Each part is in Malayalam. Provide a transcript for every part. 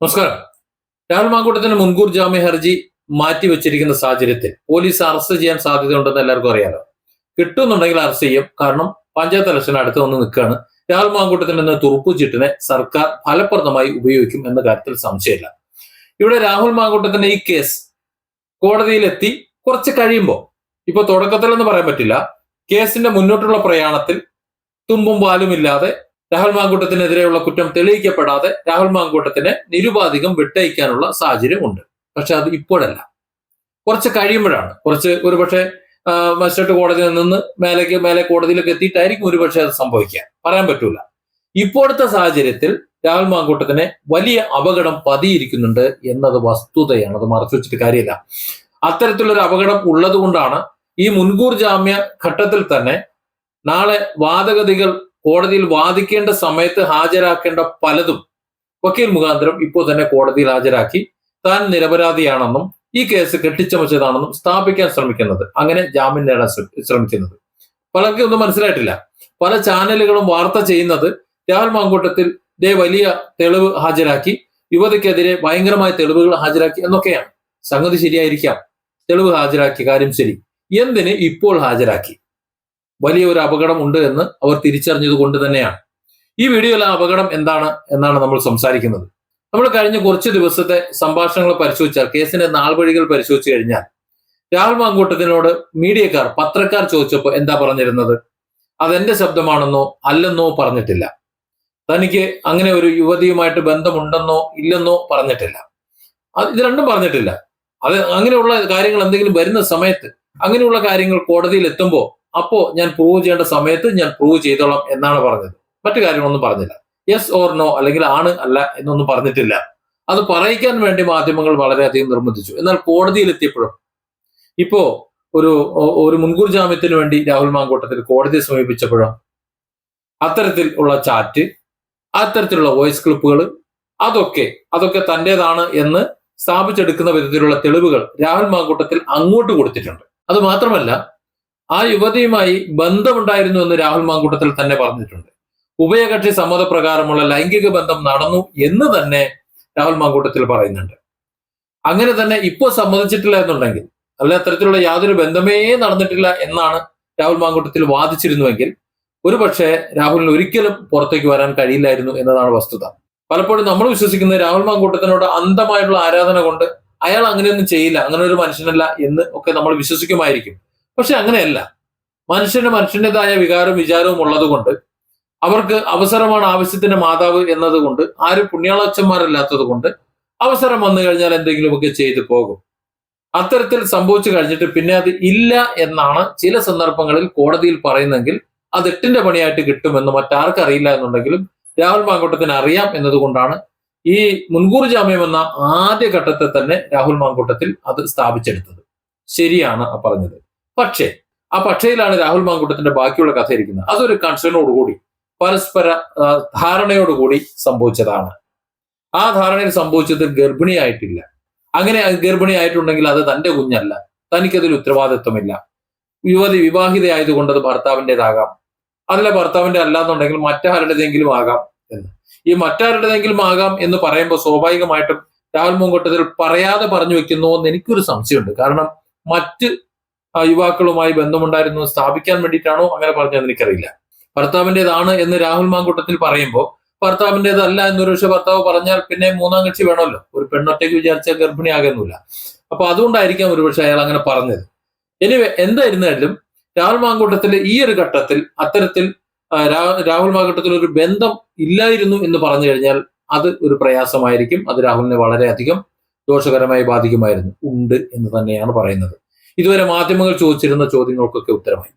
നമസ്കാരം. രാഹുൽ മാങ്കൂട്ടത്തിന് മുൻകൂർ ജാമ്യ ഹർജി മാറ്റിവെച്ചിരിക്കുന്ന സാഹചര്യത്തിൽ പോലീസ് അറസ്റ്റ് ചെയ്യാൻ സാധ്യതയുണ്ടെന്ന് എല്ലാവർക്കും അറിയാലോ. കിട്ടുന്നുണ്ടെങ്കിൽ അറസ്റ്റ് ചെയ്യും. കാരണം പഞ്ചായത്ത് ഇലക്ഷൻ അടുത്ത് വന്ന് നിൽക്കുകയാണ്. രാഹുൽ മാങ്കൂട്ടത്തിൽ നിന്ന് തുറുപ്പു സർക്കാർ ഫലപ്രദമായി ഉപയോഗിക്കും എന്ന കാര്യത്തിൽ സംശയമില്ല. ഇവിടെ രാഹുൽ മാങ്കൂട്ടത്തിന്റെ ഈ കേസ് കോടതിയിലെത്തി കുറച്ച് കഴിയുമ്പോൾ ഇപ്പൊ തുടക്കത്തിൽ എന്ന് പറയാൻ പറ്റില്ല. കേസിന്റെ മുന്നോട്ടുള്ള പ്രയാണത്തിൽ തുമ്പും പാലുമില്ലാതെ രാഹുൽ മാങ്കൂട്ടത്തിനെതിരെയുള്ള കുറ്റം തെളിയിക്കപ്പെടാതെ രാഹുൽ മാങ്കൂട്ടത്തിനെ നിരുപാധികം വിട്ടയക്കാനുള്ള സാഹചര്യം ഉണ്ട് പക്ഷെ അത് ഇപ്പോഴല്ല. കുറച്ച് കഴിയുമ്പോഴാണ്. കുറച്ച് ഒരുപക്ഷെ മജിസ്ട്രേറ്റ് കോടതിയിൽ നിന്ന് മേലേക്ക് മേലെ കോടതിയിലേക്ക് എത്തിയിട്ടായിരിക്കും ഒരുപക്ഷെ അത് സംഭവിക്കുക. പറയാൻ പറ്റൂല. ഇപ്പോഴത്തെ സാഹചര്യത്തിൽ രാഹുൽ മാങ്കൂട്ടത്തിന് വലിയ അപകടം പതിയിരിക്കുന്നുണ്ട് എന്നത് വസ്തുതയാണ്. അത് മറച്ചു വെച്ചിട്ട് കാര്യമില്ല. അത്തരത്തിലൊരു അപകടം ഉള്ളത് കൊണ്ടാണ് ഈ മുൻകൂർ ജാമ്യ ഘട്ടത്തിൽ തന്നെ നാളെ വാദഗതികൾ കോടതിയിൽ വാദിക്കേണ്ട സമയത്ത് ഹാജരാക്കേണ്ട പലതും വക്കീൽ മുഖാന്തരം ഇപ്പോൾ തന്നെ കോടതിയിൽ ഹാജരാക്കി താൻ നിരപരാധിയാണെന്നും ഈ കേസ് കെട്ടിച്ചമച്ചതാണെന്നും സ്ഥാപിക്കാൻ ശ്രമിക്കുന്നത്. അങ്ങനെ ജാമ്യം നേടാൻ ശ്രമി- ശ്രമിക്കുന്നത്. പലർക്കും ഒന്നും മനസ്സിലായിട്ടില്ല. പല ചാനലുകളും വാർത്ത ചെയ്യുന്നത് രാഹുൽ മാങ്കൂട്ടത്തിൽ ദേ വലിയ തെളിവ് ഹാജരാക്കി യുവതിക്കെതിരെ ഭയങ്കരമായ തെളിവുകൾ ഹാജരാക്കി എന്നൊക്കെയാണ്. സംഗതി ശരിയായിരിക്കാം. തെളിവ് ഹാജരാക്കി കാര്യം ശരി. എന്തിന് ഇപ്പോൾ ഹാജരാക്കി? വലിയ ഒരു അപകടം ഉണ്ട് എന്ന് അവർ തിരിച്ചറിഞ്ഞത് കൊണ്ട് തന്നെയാണ്. ഈ വീഡിയോയിലെ അപകടം എന്താണ് എന്നാണ് നമ്മൾ സംസാരിക്കുന്നത്. നമ്മൾ കഴിഞ്ഞ കുറച്ച് ദിവസത്തെ സംഭാഷണങ്ങൾ പരിശോധിച്ചാൽ കേസിന്റെ നാൾവഴികൾ പരിശോധിച്ചു കഴിഞ്ഞാൽ രാഹുൽ മാങ്കൂട്ടത്തിനോട് മീഡിയക്കാർ പത്രക്കാർ ചോദിച്ചപ്പോൾ എന്താ പറഞ്ഞിരുന്നത്? അതെന്റെ ശബ്ദമാണെന്നോ അല്ലെന്നോ പറഞ്ഞിട്ടില്ല. തനിക്ക് അങ്ങനെ ഒരു യുവതിയുമായിട്ട് ബന്ധമുണ്ടെന്നോ ഇല്ലെന്നോ പറഞ്ഞിട്ടില്ല. ഇത് രണ്ടും പറഞ്ഞിട്ടില്ല. അത് അങ്ങനെയുള്ള കാര്യങ്ങൾ എന്തെങ്കിലും വരുന്ന സമയത്ത് അങ്ങനെയുള്ള കാര്യങ്ങൾ കോടതിയിൽ എത്തുമ്പോൾ അപ്പോ ഞാൻ പ്രൂവ് ചെയ്യേണ്ട സമയത്ത് ഞാൻ പ്രൂവ് ചെയ്തോളാം എന്നാണ് പറഞ്ഞത്. മറ്റു കാര്യങ്ങളൊന്നും പറഞ്ഞില്ല. യെസ് ഓർ നോ അല്ലെങ്കിൽ ആണ് അല്ല എന്നൊന്നും പറഞ്ഞിട്ടില്ല. അത് പറയിക്കാൻ വേണ്ടി മാധ്യമങ്ങൾ വളരെയധികം നിർബന്ധിച്ചു. എന്നാൽ കോടതിയിൽ എത്തിയപ്പോഴും ഇപ്പോ ഒരു ഒരു മുൻകൂർ ജാമ്യത്തിന് വേണ്ടി രാഹുൽ മാങ്കോട്ടത്തിൽ കോടതിയെ സമീപിച്ചപ്പോഴും അത്തരത്തിൽ ഉള്ള ചാറ്റ് അത്തരത്തിലുള്ള വോയിസ് ക്ലിപ്പുകൾ അതൊക്കെ അതൊക്കെ തന്റേതാണ് എന്ന് സ്ഥാപിച്ചെടുക്കുന്ന വിധത്തിലുള്ള തെളിവുകൾ രാഹുൽ മാങ്കൂട്ടത്തിൽ അങ്ങോട്ട് കൊടുത്തിട്ടുണ്ട്. അത് മാത്രമല്ല ആ യുവതിയുമായി ബന്ധമുണ്ടായിരുന്നു എന്ന് രാഹുൽ മാങ്കൂട്ടത്തിൽ തന്നെ പറഞ്ഞിട്ടുണ്ട്. ഉഭയകക്ഷി സമ്മതപ്രകാരമുള്ള ലൈംഗിക ബന്ധം നടന്നു എന്ന് തന്നെ രാഹുൽ മാങ്കൂട്ടത്തിൽ പറയുന്നുണ്ട്. അങ്ങനെ തന്നെ ഇപ്പോൾ സമ്മതിച്ചിട്ടില്ല എന്നുണ്ടെങ്കിൽ അല്ല അത്തരത്തിലുള്ള യാതൊരു ബന്ധമേ നടന്നിട്ടില്ല എന്നാണ് രാഹുൽ മാങ്കൂട്ടത്തിൽ വാദിച്ചിരുന്നുവെങ്കിൽ ഒരുപക്ഷെ രാഹുലിന് ഒരിക്കലും പുറത്തേക്ക് വരാൻ കഴിയില്ലായിരുന്നു എന്നതാണ് വസ്തുത. പലപ്പോഴും നമ്മൾ വിശ്വസിക്കുന്ന രാഹുൽ മാങ്കൂട്ടത്തിനോട് അന്ധമായിട്ടുള്ള ആരാധന കൊണ്ട് അയാൾ അങ്ങനെയൊന്നും ചെയ്യില്ല അങ്ങനെ ഒരു മനുഷ്യനല്ല എന്ന് ഒക്കെ നമ്മൾ വിശ്വസിക്കുമായിരിക്കും. പക്ഷെ അങ്ങനെയല്ല. മനുഷ്യന് മനുഷ്യന്റെതായ വികാരവും വിചാരവും ഉള്ളതുകൊണ്ട് അവർക്ക് അവസരമാണ് ആവശ്യത്തിന്റെ മാതാവ് എന്നതുകൊണ്ട് ആരും പുണ്യാളച്ചന്മാരല്ലാത്തത് കൊണ്ട് അവസരം വന്നു കഴിഞ്ഞാൽ എന്തെങ്കിലുമൊക്കെ ചെയ്തു പോകും. അത്തരത്തിൽ സംഭവിച്ചു കഴിഞ്ഞിട്ട് പിന്നെ അത് ഇല്ല എന്നാണ് ചില സന്ദർഭങ്ങളിൽ കോടതിയിൽ പറയുന്നെങ്കിൽ അത് എട്ടിന്റെ പണിയായിട്ട് കിട്ടുമെന്ന് മറ്റാർക്കറിയില്ല എന്നുണ്ടെങ്കിലും രാഹുൽ മാങ്കൂട്ടത്തിന് അറിയാം എന്നതുകൊണ്ടാണ് ഈ മുൻകൂർ ജാമ്യം എന്ന ആദ്യ ഘട്ടത്തെ തന്നെ രാഹുൽ മാങ്കൂട്ടത്തിൽ അത് സ്ഥാപിച്ചെടുത്തത്. ശരിയാണ് പറഞ്ഞത്. പക്ഷേ ആ പക്ഷയിലാണ് രാഹുൽ മാങ്കൂട്ടത്തിന്റെ ബാക്കിയുള്ള കഥ ഇരിക്കുന്നത് അതൊരു കൺസേണോടുകൂടി പരസ്പര ധാരണയോടുകൂടി സംഭവിച്ചതാണ്. ആ ധാരണയിൽ സംഭവിച്ചത് ഗർഭിണിയായിട്ടില്ല. അങ്ങനെ ഗർഭിണിയായിട്ടുണ്ടെങ്കിൽ അത് തന്റെ കുഞ്ഞല്ല. തനിക്കതിൽ ഉത്തരവാദിത്വമില്ല. യുവതി വിവാഹിതയായതുകൊണ്ട് അത് ഭർത്താവിന്റെതാകാം അതല്ല ഭർത്താവിന്റെ അല്ലാന്നുണ്ടെങ്കിൽ മറ്റാരുടേതെങ്കിലും ആകാം എന്ന്. ഈ മറ്റാരുടേതെങ്കിലും ആകാം എന്ന് പറയുമ്പോൾ സ്വാഭാവികമായിട്ടും രാഹുൽ മുങ്കോട്ടത്തിൽ പറയാതെ പറഞ്ഞു വെക്കുന്നു എന്ന് എനിക്കൊരു സംശയമുണ്ട്. കാരണം മറ്റ് യുവാക്കളുമായി ബന്ധമുണ്ടായിരുന്നു സ്ഥാപിക്കാൻ വേണ്ടിയിട്ടാണോ അങ്ങനെ പറഞ്ഞതെന്ന് എനിക്കറിയില്ല. ഭർത്താവിന്റെതാണ് എന്ന് രാഹുൽ മാങ്കൂട്ടത്തിൽ പറയുമ്പോൾ ഭർത്താവിന്റെതല്ല എന്നൊരു ഭർത്താവ് പറഞ്ഞാൽ പിന്നെ മൂന്നാം കക്ഷി വേണമല്ലോ. ഒരു പെണ്ണൊറ്റയ്ക്ക് വിചാരിച്ചാൽ ഗർഭിണിയാകുന്നില്ല. അപ്പൊ അതുകൊണ്ടായിരിക്കാം ഒരുപക്ഷെ അയാൾ അങ്ങനെ പറഞ്ഞത്. ഇനി എന്തായിരുന്നാലും രാഹുൽ മാങ്കൂട്ടത്തിന്റെ ഈ ഒരു ഘട്ടത്തിൽ അത്തരത്തിൽ രാഹുൽ മാങ്കൂട്ടത്തിൽ ഒരു ബന്ധം ഇല്ലായിരുന്നു എന്ന് പറഞ്ഞു കഴിഞ്ഞാൽ അത് ഒരു പ്രയാസമായിരിക്കും. അത് രാഹുലിനെ വളരെയധികം ദോഷകരമായി ബാധിക്കുമായിരുന്നു. ഉണ്ട് എന്ന് തന്നെയാണ് പറയുന്നത്. ഇതുവരെ മാധ്യമങ്ങൾ ചോദിച്ചിരുന്ന ചോദ്യങ്ങൾക്കൊക്കെ ഉത്തരമായി.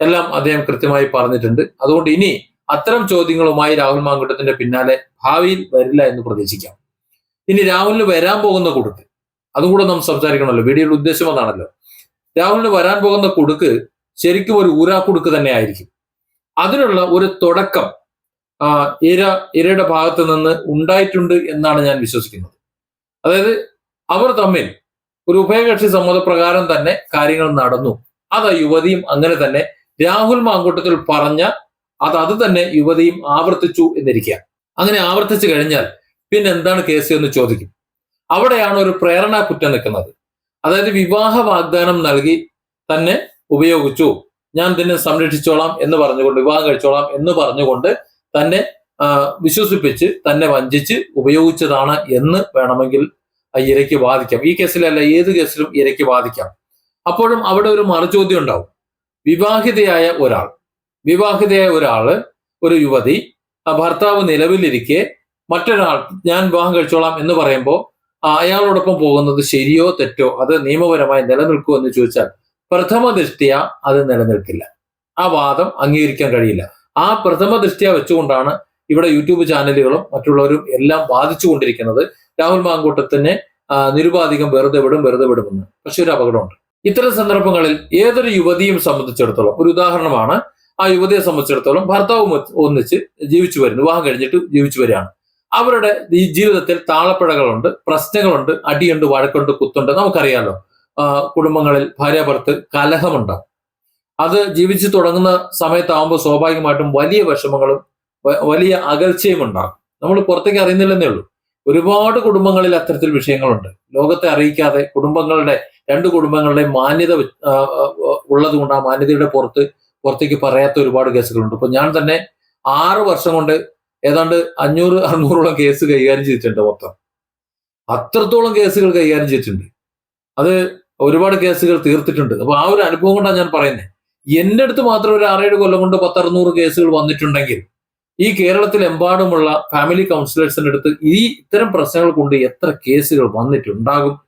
എല്ലാം അദ്ദേഹം കൃത്യമായി പറഞ്ഞിട്ടുണ്ട്. അതുകൊണ്ട് ഇനി അത്തരം ചോദ്യങ്ങളുമായി രാഹുൽ മാങ്കുട്ടത്തിന്റെ പിന്നാലെ ഭാവിയിൽ വരില്ല എന്ന് പ്രതീക്ഷിക്കാം. ഇനി രാഹുലിന് വരാൻ പോകുന്ന കുടുക്ക് അതും കൂടെ നാം സംസാരിക്കണമല്ലോ. വീഡിയോയുടെ ഉദ്ദേശം അതാണല്ലോ. രാഹുലിന് വരാൻ പോകുന്ന കുടുക്ക് ശരിക്കും ഒരു ഊരാക്കുടുക്ക് തന്നെ ആയിരിക്കും. അതിനുള്ള ഒരു തുടക്കം ഇര ഇരയുടെ ഭാഗത്ത് നിന്ന് ഉണ്ടായിട്ടുണ്ട് എന്നാണ് ഞാൻ വിശ്വസിക്കുന്നത്. അതായത് അവർ തമ്മിൽ ഒരു ഉഭയകക്ഷി സമ്മതപ്രകാരം തന്നെ കാര്യങ്ങൾ നടന്നു. അത് യുവതിയും അങ്ങനെ തന്നെ രാഹുൽ മാങ്കൂട്ടത്തിൽ പറഞ്ഞ അത് അത് തന്നെ യുവതിയും ആവർത്തിച്ചു എന്നിരിക്കുക. അങ്ങനെ ആവർത്തിച്ചു കഴിഞ്ഞാൽ പിന്നെ എന്താണ് കേസ് എന്ന് ചോദിക്കും. അവിടെയാണ് ഒരു പ്രേരണ കുറ്റം നിൽക്കുന്നത്. അതായത് വിവാഹ വാഗ്ദാനം നൽകി തന്നെ ഉപയോഗിച്ചു. ഞാൻ തന്നെ സംരക്ഷിച്ചോളാം എന്ന് പറഞ്ഞുകൊണ്ട് വിവാഹം കഴിച്ചോളാം എന്ന് പറഞ്ഞുകൊണ്ട് തന്നെ വിശ്വസിപ്പിച്ച് തന്നെ വഞ്ചിച്ച് ഉപയോഗിച്ചതാണ് എന്ന് വേണമെങ്കിൽ ഇരയ്ക്ക് വാദിക്കാം ഈ കേസിലല്ല ഏത് കേസിലും ഇരയ്ക്ക് വാദിക്കാം അപ്പോഴും അവിടെ ഒരു മറുചോദ്യം ഉണ്ടാവും. വിവാഹിതയായ ഒരാൾ വിവാഹിതയായ ഒരാൾ ഒരു യുവതി ആ ഭർത്താവ് നിലവിലിരിക്കെ മറ്റൊരാൾ ഞാൻ വിവാഹം കഴിച്ചോളാം എന്ന് പറയുമ്പോൾ അയാളോടൊപ്പം പോകുന്നത് ശരിയോ തെറ്റോ അത് നിയമപരമായി നിലനിൽക്കുമോ എന്ന് ചോദിച്ചാൽ പ്രഥമ ദൃഷ്ടിയ അത് നിലനിൽക്കില്ല. ആ വാദം അംഗീകരിക്കാൻ കഴിയില്ല. ആ പ്രഥമ ദൃഷ്ടിയ വെച്ചുകൊണ്ടാണ് ഇവിടെ യൂട്യൂബ് ചാനലുകളും മറ്റുള്ളവരും എല്ലാം വാദിച്ചുകൊണ്ടിരിക്കുന്നത്. രാഹുൽ മാങ്കൂട്ടത്തിനെ നിരുപാധികം വെറുതെ വിടും വെറുതെ വിടുമെന്ന്. പക്ഷെ ഒരു അപകടമുണ്ട്. ഇത്തരം സന്ദർഭങ്ങളിൽ ഏതൊരു യുവതിയും സംബന്ധിച്ചിടത്തോളം ഒരു ഉദാഹരണമാണ് ആ യുവതിയെ സംബന്ധിച്ചിടത്തോളം ഭർത്താവും ഒന്നിച്ച് ജീവിച്ചു വരുന്നു വിവാഹം കഴിഞ്ഞിട്ട് ജീവിച്ചു വരികയാണ്. അവരുടെ ഈ ജീവിതത്തിൽ താളപ്പിഴകളുണ്ട് പ്രശ്നങ്ങളുണ്ട് അടിയുണ്ട് വഴക്കുണ്ട് കുത്തുണ്ട് നമുക്കറിയാലോ. കുടുംബങ്ങളിൽ ഭാര്യ ഭർത്ത് കലഹമുണ്ട്. അത് ജീവിച്ചു തുടങ്ങുന്ന സമയത്താവുമ്പോൾ സ്വാഭാവികമായിട്ടും വലിയ വിഷമങ്ങളും വലിയ അകൽച്ചയും ഉണ്ടാകും നമ്മൾ പുറത്തേക്ക് അറിയുന്നില്ലെന്നേ ഉള്ളൂ. ഒരുപാട് കുടുംബങ്ങളിൽ അത്തരത്തിൽ വിഷയങ്ങളുണ്ട്. ലോകത്തെ അറിയിക്കാതെ കുടുംബങ്ങളുടെ രണ്ട് കുടുംബങ്ങളുടെ മാന്യത ഉള്ളതുകൊണ്ട് ആ, മാന്യതയുടെ പുറത്ത് പുറത്തേക്ക് പറയാത്ത ഒരുപാട് കേസുകളുണ്ട്. ഇപ്പൊ ഞാൻ തന്നെ ആറ് വർഷം കൊണ്ട് ഏതാണ്ട് അഞ്ഞൂറ് അറുന്നൂറോളം കേസ് കൈകാര്യം ചെയ്തിട്ടുണ്ട് മൊത്തം. അത്രത്തോളം കേസുകൾ കൈകാര്യം ചെയ്തിട്ടുണ്ട്. അത് ഒരുപാട് കേസുകൾ തീർത്തിട്ടുണ്ട്. അപ്പൊ ആ ഒരു അനുഭവം കൊണ്ടാണ് ഞാൻ പറയുന്നത് എന്റെ അടുത്ത് മാത്രം ഒരു ആറേഴ് കൊല്ലം കൊണ്ട് പത്തറുന്നൂറ് കേസുകൾ വന്നിട്ടുണ്ടെങ്കിൽ ഈ കേരളത്തിലെമ്പാടുമുള്ള ഫാമിലി കൗൺസിലേഴ്സിന്റെ അടുത്ത് ഈ ഇത്തരം പ്രശ്നങ്ങൾ കൊണ്ട് എത്ര കേസുകൾ വന്നിട്ടുണ്ടാകും?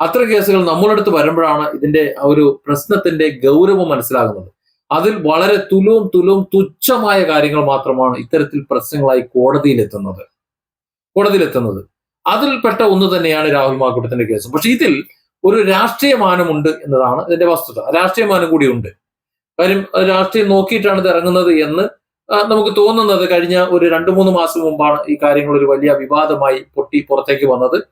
അത്ര കേസുകൾ നമ്മളുടെ അടുത്ത് വരുമ്പോഴാണ് ഇതിന്റെ ഒരു പ്രശ്നത്തിന്റെ ഗൗരവം മനസ്സിലാകുന്നത്. അതിൽ വളരെ തുലവും തുലവും തുച്ഛമായ കാര്യങ്ങൾ മാത്രമാണ് ഇത്തരത്തിൽ പ്രശ്നങ്ങളായി കോടതിയിലെത്തുന്നത്. കോടതിയിലെത്തുന്നത്. അതിൽപ്പെട്ട ഒന്ന് തന്നെയാണ് രാഹുൽ മാക്കൂട്ടത്തിന്റെ കേസ്. പക്ഷെ ഇതിൽ ഒരു രാഷ്ട്രീയമാനമുണ്ട് എന്നതാണ് ഇതിന്റെ വസ്തുത. രാഷ്ട്രീയമാനം കൂടി ഉണ്ട്. കാര്യം രാഷ്ട്രീയം നോക്കിയിട്ടാണ് ഇത് ഇറങ്ങുന്നത് എന്ന് നമുക്ക് തോന്നുന്നത് കഴിഞ്ഞ ഒരു രണ്ടു മൂന്ന് മാസം മുമ്പാണ് ഈ കാര്യങ്ങൾ ഒരു വലിയ വിവാദമായി പൊട്ടി പുറത്തേക്ക് വന്നത്.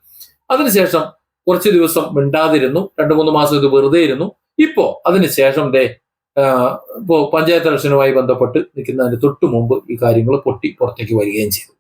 അതിനുശേഷം കുറച്ച് ദിവസം മിണ്ടാതിരുന്നു. രണ്ടു മൂന്ന് മാസം ഇത് വെറുതെ ഇരുന്നു. ഇപ്പോ അതിനുശേഷം ദേ ഇപ്പോ പഞ്ചായത്ത് ഇലക്ഷനുമായി ബന്ധപ്പെട്ട് നിൽക്കുന്നതിന് തൊട്ടു മുമ്പ് ഈ കാര്യങ്ങൾ പൊട്ടി പുറത്തേക്ക് വരികയും ചെയ്തു.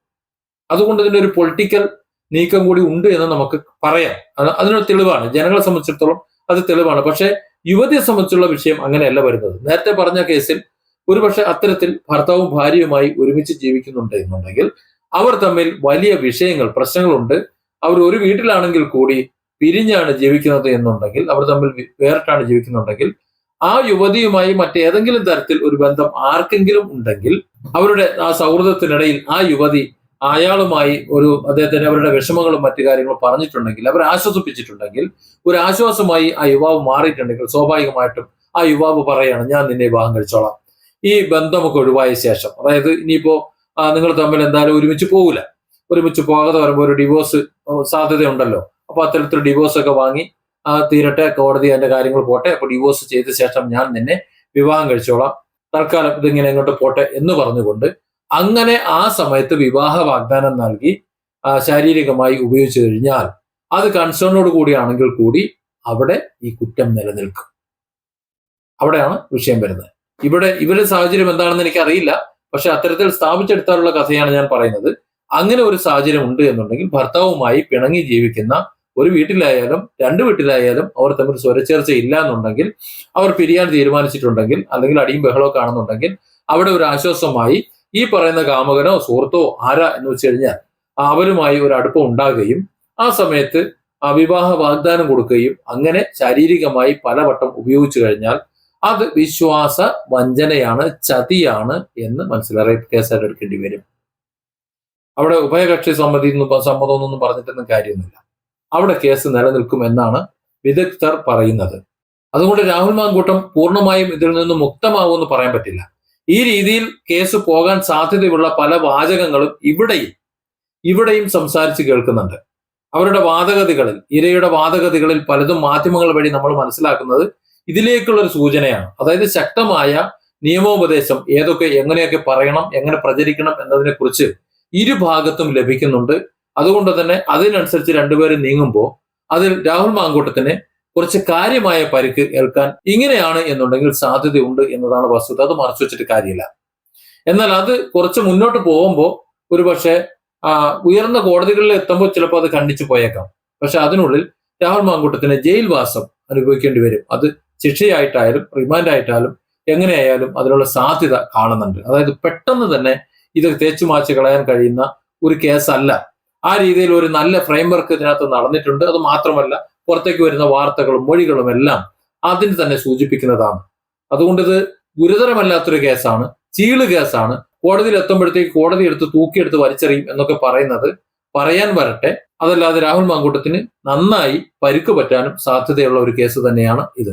അതുകൊണ്ട് ഇതിന്റെ ഒരു പൊളിറ്റിക്കൽ നീക്കം കൂടി ഉണ്ട് എന്ന് നമുക്ക് പറയാം. അതിനൊരു തെളിവാണ്. ജനങ്ങളെ സംബന്ധിച്ചിടത്തോളം അത് തെളിവാണ്. പക്ഷേ യുവതിയെ സംബന്ധിച്ചുള്ള വിഷയം അങ്ങനെയല്ല വരുന്നത്. നേരത്തെ പറഞ്ഞ കേസിൽ ഒരുപക്ഷെ അത്തരത്തിൽ ഭർത്താവും ഭാര്യയുമായി ഒരുമിച്ച് ജീവിക്കുന്നുണ്ട് എന്നുണ്ടെങ്കിൽ അവർ തമ്മിൽ വലിയ വിഷയങ്ങൾ പ്രശ്നങ്ങളുണ്ട്. അവർ ഒരു വീട്ടിലാണെങ്കിൽ കൂടി പിരിഞ്ഞാണ് ജീവിക്കുന്നത് എന്നുണ്ടെങ്കിൽ അവർ തമ്മിൽ വേറിട്ടാണ് ജീവിക്കുന്നുണ്ടെങ്കിൽ ആ യുവതിയുമായി മറ്റേതെങ്കിലും തരത്തിൽ ഒരു ബന്ധം ആർക്കെങ്കിലും ഉണ്ടെങ്കിൽ അവരുടെ ആ സൗഹൃദത്തിനിടയിൽ ആ യുവതി അയാളുമായി ഒരു അദ്ദേഹത്തിന് അവരുടെ വിഷമങ്ങളും മറ്റു കാര്യങ്ങളും പറഞ്ഞിട്ടുണ്ടെങ്കിൽ അവരെ ആശ്വസിപ്പിച്ചിട്ടുണ്ടെങ്കിൽ ഒരു ആശ്വാസമായി ആ യുവാവ് മാറിയിട്ടുണ്ടെങ്കിൽ സ്വാഭാവികമായിട്ടും ആ യുവാവ് പറയാണ് ഞാൻ നിന്നെ വിവാഹം കഴിച്ചോളാം. ഈ ബന്ധമൊക്കെ ഒഴിവായ ശേഷം അതായത് ഇനിയിപ്പോ നിങ്ങൾ തമ്മിൽ എന്തായാലും ഒരുമിച്ച് പോകില്ല ഒരുമിച്ച് പോകാതെ വരുമ്പോൾ ഒരു ഡിവോഴ്സ് സാധ്യതയുണ്ടല്ലോ. അപ്പൊ അത്തരത്തിൽ ഡിവോഴ്സ് ഒക്കെ വാങ്ങി തീരട്ടെ കോടതി അതിന്റെ കാര്യങ്ങൾ പോട്ടെ. അപ്പൊ ഡിവോഴ്സ് ചെയ്ത ശേഷം ഞാൻ നിന്നെ വിവാഹം കഴിച്ചോളാം. തൽക്കാലം ഇതിങ്ങനെ ഇങ്ങോട്ട് പോട്ടെ എന്ന് പറഞ്ഞുകൊണ്ട് അങ്ങനെ ആ സമയത്ത് വിവാഹ വാഗ്ദാനം നൽകി ശാരീരികമായി ഉപയോഗിച്ചു കഴിഞ്ഞാൽ അത് കൺസേണോട് കൂടിയാണെങ്കിൽ കൂടി അവിടെ ഈ കുറ്റം നിലനിൽക്കും. അവിടെയാണ് വിഷയം വരുന്നത്. ഇവിടെ ഇവരുടെ സാഹചര്യം എന്താണെന്ന് എനിക്ക് അറിയില്ല പക്ഷെ അത്തരത്തിൽ സ്ഥാപിച്ചെടുത്താലുള്ള കഥയാണ് ഞാൻ പറയുന്നത്. അങ്ങനെ ഒരു സാഹചര്യം ഉണ്ട് എന്നുണ്ടെങ്കിൽ ഭർത്താവുമായി പിണങ്ങി ജീവിക്കുന്ന ഒരു വീട്ടിലായാലും രണ്ട് വീട്ടിലായാലും അവർ തമ്മിൽ സ്വരച്ചേർച്ച ഇല്ല എന്നുണ്ടെങ്കിൽ അവർ പിരിയാൻ തീരുമാനിച്ചിട്ടുണ്ടെങ്കിൽ അല്ലെങ്കിൽ അടിയും ബഹളവും കാണുന്നുണ്ടെങ്കിൽ അവിടെ ഒരു ആശ്വാസമായി ഈ പറയുന്ന കാമകനോ സുഹൃത്തോ ആരാ എന്ന് വെച്ച് കഴിഞ്ഞാൽ അവരുമായി ഒരു അടുപ്പം ഉണ്ടാകുകയും ആ സമയത്ത് വിവാഹ വാഗ്ദാനം കൊടുക്കുകയും അങ്ങനെ ശാരീരികമായി പലവട്ടം ഉപയോഗിച്ചു കഴിഞ്ഞാൽ അത് വിശ്വാസ വഞ്ചനയാണ് ചതിയാണ് എന്ന് മനസ്സിലായി. കേസായിട്ട് എടുക്കേണ്ടി വരും. അവിടെ ഉഭയകക്ഷി സമ്മതി സമ്മതമൊന്നും പറഞ്ഞിട്ടൊന്നും കാര്യമൊന്നുമില്ല. അവിടെ കേസ് നിലനിൽക്കും എന്നാണ് വിദഗ്ധർ പറയുന്നത്. അതുകൊണ്ട് രാഹുൽ മാങ്കൂട്ടം പൂർണമായും ഇതിൽ നിന്ന് മുക്തമാവുമെന്ന് പറയാൻ പറ്റില്ല. ഈ രീതിയിൽ കേസ് പോകാൻ സാധ്യതയുള്ള പല വാചകങ്ങളും ഇവിടെയും ഇവിടെയും സംസാരിച്ച് കേൾക്കുന്നുണ്ട്. അവരുടെ വാദഗതികളിൽ ഇരയുടെ വാദഗതികളിൽ പലതും മാധ്യമങ്ങൾ വഴി നമ്മൾ മനസ്സിലാക്കുന്നത് ഇതിലേക്കുള്ള ഒരു സൂചനയാണ്. അതായത് ശക്തമായ നിയമോപദേശം ഏതൊക്കെ എങ്ങനെയൊക്കെ പറയണം എങ്ങനെ പ്രചരിക്കണം എന്നതിനെ കുറിച്ച് ഇരുഭാഗത്തും ലഭിക്കുന്നുണ്ട്. അതുകൊണ്ട് തന്നെ അതിനനുസരിച്ച് രണ്ടുപേരും നീങ്ങുമ്പോൾ അതിൽ രാഹുൽ മാങ്കൂട്ടത്തിന് കുറച്ച് കാര്യമായ പരിക്ക് ഏൽക്കാൻ ഇങ്ങനെയാണ് എന്നുണ്ടെങ്കിൽ സാധ്യതയുണ്ട് എന്നതാണ് വസ്തുത. അത് മറച്ചു വെച്ചിട്ട് കാര്യമില്ല. എന്നാൽ അത് കുറച്ച് മുന്നോട്ട് പോകുമ്പോൾ ഒരുപക്ഷെ ഉയർന്ന കോടതികളിൽ എത്തുമ്പോൾ ചിലപ്പോൾ അത് ഖണ്ഡിച്ചു പോയേക്കാം. പക്ഷെ അതിനുള്ളിൽ രാഹുൽ മാങ്കൂട്ടത്തിന് ജയിൽവാസം അനുഭവിക്കേണ്ടി വരും. അത് ശിക്ഷയായിട്ടായാലും റിമാൻഡായിട്ടായാലും എങ്ങനെയായാലും അതിനുള്ള സാധ്യത കാണുന്നുണ്ട്. അതായത് പെട്ടെന്ന് തന്നെ ഇത് തേച്ചു മാച്ച് കളയാൻ കഴിയുന്ന ഒരു കേസല്ല. ആ രീതിയിൽ ഒരു നല്ല ഫ്രെയിംവർക്ക് ഇതിനകത്ത് നടന്നിട്ടുണ്ട്. അത് മാത്രമല്ല പുറത്തേക്ക് വരുന്ന വാർത്തകളും മൊഴികളും എല്ലാം അതിന് തന്നെ സൂചിപ്പിക്കുന്നതാണ്. അതുകൊണ്ട് ഇത് ഗുരുതരമല്ലാത്തൊരു കേസാണ് ചീൾ കേസാണ്. കോടതിയിൽ എത്തുമ്പോഴത്തേക്ക് കോടതി എടുത്ത് തൂക്കിയെടുത്ത് വലിച്ചെറിയും എന്നൊക്കെ പറയുന്നത് പറയാൻ വരട്ടെ. അതല്ലാതെ രാഹുൽ മാങ്കൂട്ടത്തിന് നന്നായി പരിക്ക് പറ്റാനും സാധ്യതയുള്ള ഒരു കേസ് തന്നെയാണ് ഇത്.